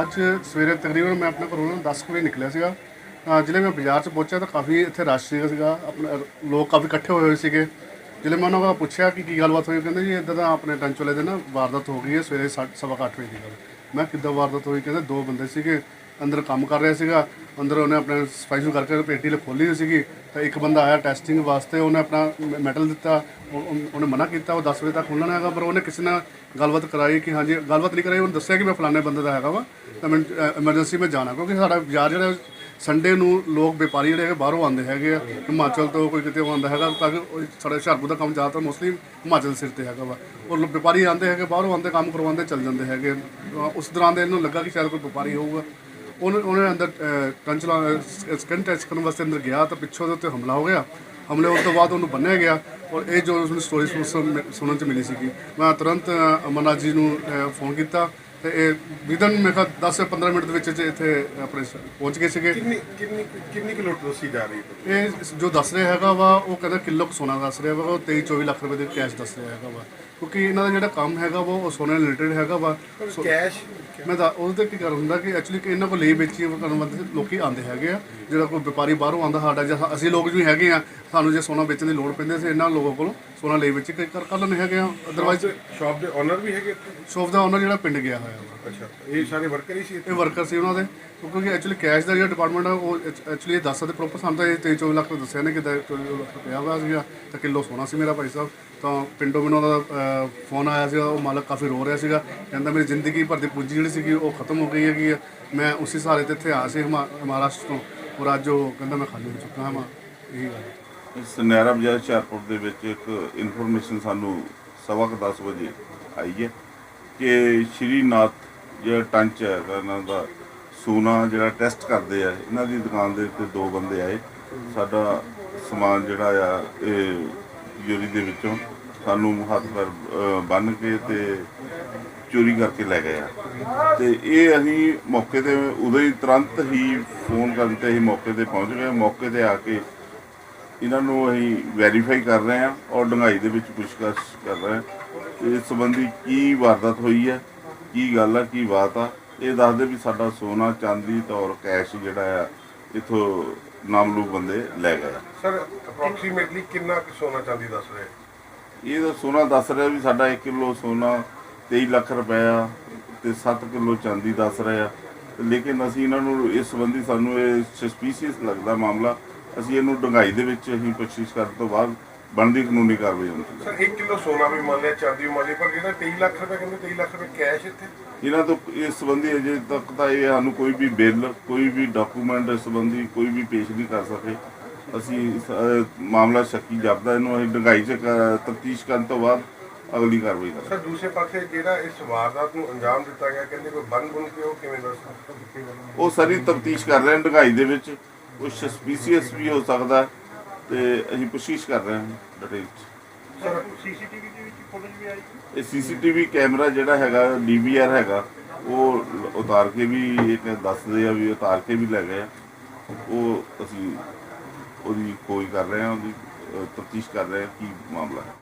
ਅੱਜ ਸਵੇਰੇ ਤਕਰੀਬਨ ਮੈਂ ਆਪਣੇ ਘਰੋਂ ਨਾ 10 ਕੁ ਵਜੇ ਨਿਕਲਿਆ ਸੀਗਾ। ਅਹ ਜਿਹੜੇ ਮੈਂ ਬਾਜ਼ਾਰ 'ਚ ਪਹੁੰਚਿਆ ਤਾਂ ਕਾਫੀ ਇੱਥੇ ਰਸ਼ ਸੀਗਾ ਸੀਗਾ। ਆਪਣਾ ਲੋਕ ਕਾਫੀ ਇਕੱਠੇ ਹੋਏ ਹੋਏ ਸੀਗੇ। ਜਿਹੜੇ ਮੈਂ ਉਹਨਾਂ ਕੋਲ ਪੁੱਛਿਆ ਕਿ ਕੀ ਗੱਲਬਾਤ ਹੋਈ? ਕਹਿੰਦੇ ਜੀ ਇੱਦਾਂ ਦਾ ਆਪਣੇ ਟੰਚ ਵਾਲੇ ਦੇ ਨਾ ਵਾਰਦਾਤ ਹੋ ਗਈ ਹੈ ਸਵੇਰੇ ਸੱਤ- ਸਵਾ ਕੁ ਅੱਠ ਵਜੇ ਦੀ ਗੱਲ। ਮੈਂ ਕਿੱਦਾਂ ਵਾਰਦਾਤ ਹੋਈ? ਕਹਿੰਦੇ ਦੋ ਬੰਦੇ ਸੀਗੇ। ਅੰਦਰ ਕੰਮ ਕਰ ਰਿਹਾ ਸੀਗਾ, ਅੰਦਰ ਉਹਨੇ ਆਪਣੇ ਸਫ਼ਾਈ ਨੂੰ ਕਰਕੇ ਪੇਟੀ ਲ ਖੋਲੀ ਹੋਈ ਸੀਗੀ, ਤਾਂ ਇੱਕ ਬੰਦਾ ਆਇਆ ਟੈਸਟਿੰਗ ਵਾਸਤੇ, ਉਹਨੇ ਆਪਣਾ ਮੈਟਲ ਦਿੱਤਾ ਉਹਨੇ ਮਨਾ ਕੀਤਾ, ਉਹ 10 ਵਜੇ ਤੱਕ ਖੁੱਲ੍ਹਣਾ ਹੈਗਾ, ਪਰ ਉਹਨੇ ਕਿਸੇ ਨਾਲ ਗੱਲਬਾਤ ਕਰਾਈ ਕਿ ਹਾਂਜੀ, ਗੱਲਬਾਤ ਨਹੀਂ ਕਰਾਈ, ਉਹਨੇ ਦੱਸਿਆ ਕਿ ਮੈਂ ਫਲਾਣੇ ਬੰਦੇ ਦਾ ਹੈਗਾ ਵਾ, ਤਾਂ ਮੈਂ ਐਮਰਜੈਂਸੀ ਮੈਂ ਜਾਣਾ, ਕਿਉਂਕਿ ਸਾਡਾ ਬਾਜ਼ਾਰ ਜਿਹੜਾ ਸੰਡੇ ਨੂੰ ਲੋਕ ਵਪਾਰੀ ਜਿਹੜੇ ਹੈਗੇ ਬਾਹਰੋਂ ਆਉਂਦੇ ਹੈਗੇ ਆ, ਹਿਮਾਚਲ ਤੋਂ ਕੋਈ ਕਿਤੇ ਆਉਂਦਾ ਹੈਗਾ, ਤਾਂ ਕਿ ਉਹ ਸਾਡਾ ਹੁਸ਼ਿਆਰਪੁਰ ਦਾ ਕੰਮ ਜ਼ਿਆਦਾਤਰ ਮੋਸਟਲੀ ਹਿਮਾਚਲ ਸਿਰ ਤੇ ਹੈਗਾ ਵਾ। ਉਹ ਵਪਾਰੀ ਆਉਂਦੇ ਹੈਗੇ, ਬਾਹਰੋਂ ਆਉਂਦੇ, ਕੰਮ ਕਰਵਾਉਂਦੇ, ਚੱਲ ਜਾਂਦੇ ਹੈਗੇ ਉਸ ਦੌਰਾਨ ਦੇ ਇਹਨੂੰ ਲੱਗਾ ਕਿ ਸ਼ਾਇਦ ਕੋਈ ਵਪਾਰੀ ਹੋਊਗਾ। ਉਹਨੇ ਉਹਨੇ ਅੰਦਰ ਟੰਚਲਾ ਸਕਿਨ ਟੈਸਟ ਕਰਨ ਵਾਸਤੇ ਅੰਦਰ ਗਿਆ ਤਾਂ ਪਿੱਛੋਂ ਉਹਦੇ ਉੱਤੇ ਹਮਲਾ ਹੋ ਗਿਆ। ਹਮਲੇ ਉਸ ਤੋਂ ਬਾਅਦ ਉਹਨੂੰ ਬੰਨਿਆ ਗਿਆ ਔਰ ਇਹ ਜੋ ਉਸਨੂੰ ਸਟੋਰੀ ਸੁਣਨ ਚ ਮਿਲੀ ਸੀਗੀ। ਮੈਂ ਤੁਰੰਤ ਅਮਰਨਾਥ ਜੀ ਨੂੰ ਫੋਨ ਕੀਤਾ। ਤੇ ਇਹ ਵਿਦਨ ਮੈਂ ਕਿਹਾ 10 ਜਾਂ 15 ਮਿੰਟ ਦੇ ਵਿੱਚ ਇੱਥੇ ਆਪਣੇ ਸ- ਪਹੁੰਚ ਗਏ ਸੀਗੇ। ਕਿੰਨੀ ਕਿੰਨੀ ਕਿੰਨੀ ਕਿਲੋ ਦੱਸੀ ਜਾ ਰਹੀ ਹੈ ਇਹ ਜੋ ਦੱਸ ਰਿਹਾ ਹੈਗਾ ਵਾ ਉਹ ਕਹਿੰਦਾ ਕਿਲੋ ਕੁ ਸੋਨਾ ਦੱਸ ਰਿਹਾ ਵਾ ਉਹ 23 24 ਲੱਖ ਰੁਪਏ ਦੇ ਕੈਸ਼ ਦੱਸ ਰਿਹਾ ਹੈਗਾ ਵਾ। ਕਿਉਂਕਿ ਇਹਨਾਂ ਦਾ ਜਿਹੜਾ ਕੰਮ ਹੈਗਾ ਵਾ ਉਹ ਸੋਨੇ ਨਾਲ ਰਿਲੇਟਡ ਹੈਗਾ ਵਾ। ਸੋ- ਕੈਸ਼ ਮੈਂ ਤਾਂ ਉਹਦੇ ਤੇ ਕੀ ਕਰ ਹੁੰਦਾ ਕਿ ਐਕਚੁਅਲੀ ਕਿ ਇਹਨਾਂ ਕੋਲ ਲਈ ਵੇਚੀ ਕਰਨ ਵਾਸਤੇ ਲੋਕੀ ਆਉਂਦੇ ਹੈਗੇ ਆ। ਜਿਹੜਾ ਕੋਈ ਵਪਾਰੀ ਬਾਹਰੋਂ ਆਉਂਦਾ ਸਾਡਾ ਜਾਂ ਅਸੀਂ ਲੋਕ ਵੀ ਹੈਗੇ ਆ ਸਾਨੂੰ ਜੇ ਸੋਨਾ ਵੇਚਣ ਦੀ ਲੋੜ ਪੈਂਦੀ ਅਸੀਂ ਇਹਨਾਂ ਲੋਕਾਂ ਕੋਲੋਂ ਸੋਨਾ ਲਈ ਵੇਚ ਕੇ ਕਰ ਕਰ ਲੈਂਦੇ ਹੈਗੇ ਆ। ਅਦਰਵਾਈਜ਼ ਸ਼ਾਪ ਦੇ ਓਨਰ ਵੀ ਹੈਗੇ ਇੱਥੇ? ਸ਼ੋਪ ਦਾ ਓਨਰ ਜਿਹੜਾ ਪਿੰਡ ਗਿਆ ਹੋਇਆ ਵਾ। ਅੱਛਾ ਇਹ ਸਾਰੇ ਵਰਕਰ ਹੀ ਸੀ ਇੱਥੇ? ਇਹ ਵਰਕਰ ਸੀ ਉਹਨਾਂ ਦੇ। ਕਿਉਂਕਿ ਐਕਚੁਅਲੀ ਕੈਸ਼ ਦਾ ਜਿਹੜਾ ਡਿਪਾਰਟਮੈਂਟ ਆ ਉਹ ਐਕਚੁਅਲੀ ਇਹ ਦੱਸ ਸਕਦੇ ਪ੍ਰੋਪਰ ਸਾਨੂੰ ਤਾਂ ਇਹ 23 24 ਲੱਖ ਦੱਸਿਆ ਨੇ ਕਿ 24 ਲੱਖ ਰੁਪਇਆ ਵਾ ਸੀਗਾ ਤਾਂ ਕਿਲੋ ਸੋਨਾ ਸੀ ਮੇਰਾ ਭਾਈ ਸਾਹਿਬ। ਤਾਂ ਪਿੰਡੋਂ ਮੈਨੂੰ ਉਹਦਾ ਫੋਨ ਆਇਆ ਸੀਗਾ ਉਹ ਮਾਲਕ ਕਾਫੀ ਰੋ ਰਿਹਾ ਸੀਗਾ। ਕਹਿੰਦਾ ਮੇਰੀ ਜ਼ਿੰਦਗੀ ਭਰ ਦੀ ਪੂੰਜੀ ਜਿਹੜੀ ਸੀਗੀ ਉਹ ਖਤਮ ਹੋ ਗਈ ਹੈਗੀ ਆ। ਮੈਂ ਉਸੇ ਸਹਾਰੇ ਤੇ ਇੱਥੇ ਆਇਆ ਸੀ ਹਿਮਾ- ਮਹਾਰਾਸ਼ਟਰ ਤੋਂ। ਔਰ ਅੱਜ ਉਹ ਕਹਿੰਦਾ ਮੈਂ ਖਾਲੀ ਹੋ ਚੁੱਕਾ ਹਾਂ ਮੈਂ ਇਹੀ ਗੱਲ ਹੈ। ਸੁਨਹਿਰਾ ਬਾਜ਼ਾਰ ਹੁਸ਼ਿਆਰਪੁਰ ਦੇ ਵਿੱਚ ਇੱਕ ਇਨਫੋਰਮੇਸ਼ਨ ਸਾਨੂੰ ਸਵਾ ਕੁ 10 ਵਜੇ ਆਈ ਹੈ ਕਿ ਸ਼੍ਰੀਨਾਥ ਜਿਹੜਾ ਟੰਚ ਹੈ, ਇਹਨਾਂ ਦਾ ਸੋਨਾ ਜਿਹੜਾ ਟੈਸਟ ਕਰਦੇ ਆ, ਇਹਨਾਂ ਦੀ ਦੁਕਾਨ ਦੇ ਉੱਤੇ ਦੋ ਬੰਦੇ ਆਏ। ਸਾਡਾ ਸਮਾਨ ਜਿਹੜਾ ਆ, ਇਹ ਜੋਰੀ ਦੇ ਵਿੱਚੋਂ ਸਾਨੂੰ ਹੱਥ ਪਰ ਬੰਨ ਕੇ ਤੇ ਚੋਰੀ ਕਰਕੇ ਲੈ ਗਏ ਆ। ਤੇ ਇਹ ਅਸੀਂ ਮੌਕੇ ਤੇ ਉਦੋਂ ਹੀ ਤੁਰੰਤ ਹੀ ਫੋਨ ਕਰਨ ਤੇ ਅਸੀਂ ਮੌਕੇ ਤੇ ਪਹੁੰਚ ਗਏ। ਮੌਕੇ ਤੇ ਆ ਕੇ ਇਹਨਾਂ ਨੂੰ ਅਸੀਂ ਵੈਰੀਫਾਈ ਕਰ ਰਹੇ ਹਾਂ ਔਰ ਡੰਗਾਈ ਦੇ ਵਿੱਚ ਪੁੱਛਗਛ ਕਰ ਰਹੇ ਹਾਂ ਇਸ ਸੰਬੰਧੀ ਕੀ ਵਾਰਦਾਤ ਹੋਈ ਹੈ ਕੀ ਗੱਲ ਆ ਕੀ ਬਾਤ ਆ। ਇਹ ਦੱਸਦੇ ਵੀ ਸਾਡਾ ਸੋਨਾ ਚਾਂਦੀ ਤੇ ਔਰ ਕੈਸ਼ ਜਿਹੜਾ ਆ ਇਥੋਂ ਨਾਮਲੂ ਬੰਦੇ ਲੈ ਗਏ ਸਰ ਅਪਰੋਕਸੀਮੇਟਲੀ ਕਿੰਨਾ ਕੁ ਸੋਨਾ ਚਾਂਦੀ ਦੱਸ ਰਹੇ? ਇਹ ਤਾਂ ਸੋਨਾ ਦੱਸ ਰਿਹਾ ਵੀ ਸਾਡਾ 1 ਕਿਲੋ ਸੋਨਾ 23 ਲੱਖ ਰੁਪਇਆ ਤੇ 7 ਕਿਲੋ ਚਾਂਦੀ ਦੱਸ ਰਿਹਾ ਲੇਕਿਨ ਅਸੀਂ ਇਹਨਾਂ ਨੂੰ ਇਸ ਸੰਬੰਧੀ ਸਾਨੂੰ ਇਹ ਸਸਪੀਸੀਅਸ ਲੱਗਦਾ ਮਾਮਲਾ ਅਸੀਂ ਇਹਨੂੰ ਡੰਗਾਈ ਦੇ ਵਿੱਚ ਅਸੀਂ ਪੁੱਛਗਿੱਛ ਕਰਨ ਤੋਂ ਬਾਅਦ ਬਣਦੀ ਕਾਨੂੰਨੀ ਕਾਰਵਾਈ ਹੁੰਦੀ ਸਰ 1 ਕਿਲੋ ਸੋਨਾ ਵੀ ਮੰਨ ਲਿਆ ਚਾਂਦੀ ਵੀ ਮੰਨ ਲਈ ਪਰ ਜਿਹੜਾ 23 ਲੱਖ ਰੁਪਏ ਕਹਿੰਦੇ 23 ਲੱਖ ਰੁਪਏ ਕੈਸ਼ ਇੱਥੇ? ਇਹਨਾਂ ਤੋਂ ਇਸ ਸੰਬੰਧੀ ਅਜੇ ਤੱਕ ਤਾਂ ਇਹ ਸਾਨੂੰ ਕੋਈ ਵੀ ਬਿੱਲ ਕੋਈ ਵੀ ਡਾਕੂਮੈਂਟ ਇਸ ਸੰਬੰਧੀ ਕੋਈ ਵੀ ਪੇਸ਼ ਨਹੀਂ ਕਰ ਸਕੇ। ਅਸੀਂ ਅਹ, ਮਾਮਲਾ ਸ਼ੱਕੀ ਜਾਪਦਾ ਇਹਨੂੰ ਅਸੀਂ ਡੰਗਾਈ 'ਚ ਤਫਤੀਸ਼ ਕਰਨ ਤੋਂ ਬਾਅਦ ਅਗਲੀ ਕਾਰਵਾਈ ਕਰਾਂਗੇ। ਸਰ ਦੂਸਰੇ ਪਾਸੇ ਜਿਹੜਾ ਇਸ ਵਾਰਦਾਤ ਨੂੰ ਅੰਜਾਮ ਦਿੱਤਾ ਗਿਆ ਕਹਿੰਦੇ ਕੋਈ ਬੰਨ ਬੁੰਨ ਕੇ ਉਹ ਕਿਵੇਂ ਦੱਸ ਉਹ ਸਾਰੀ ਤਫਤੀਸ਼ ਕਰ ਰਹੇ ਹਾਂ ਡੰਗਾਈ ਦੇ ਵਿੱਚ। ਕੁਝ ਸਸਪੀਸੀਅਸ ਵੀ ਹੋ ਸਕਦਾ ਤੇ ਅਸੀਂ ਪੁੱਛਗਿੱਛ ਕਰ ਰਹੇ ਹਾਂ ਡਿਟੇਲ 'ਚ ਸਰ ਸੀਸੀਟੀਵੀ ਦੇ ਵਿੱਚ ਫੁਟੇਜ ਵੀ ਆਈ ਇਹ ਸੀਸੀਟੀਵੀ ਕੈਮਰਾ ਜਿਹੜਾ ਹੈਗਾ ਡੀਵੀਆਰ ਹੈਗਾ ਉਹ ਉਤਾਰ ਕੇ ਵੀ ਇੱਕ ਦੱਸਦੇ ਆ ਵੀ ਉਤਾਰ ਕੇ ਵੀ ਲੈ ਗਏ ਆ। ਉਹ ਅਸੀਂ ਉਹਦੀ ਖੋਜ ਕਰ ਰਹੇ ਹਾਂ ਉਹਦੀ ਤਫਤੀਸ਼ ਕਰ ਰਹੇ ਹਾਂ ਕੀ ਮਾਮਲਾ ਹੈ।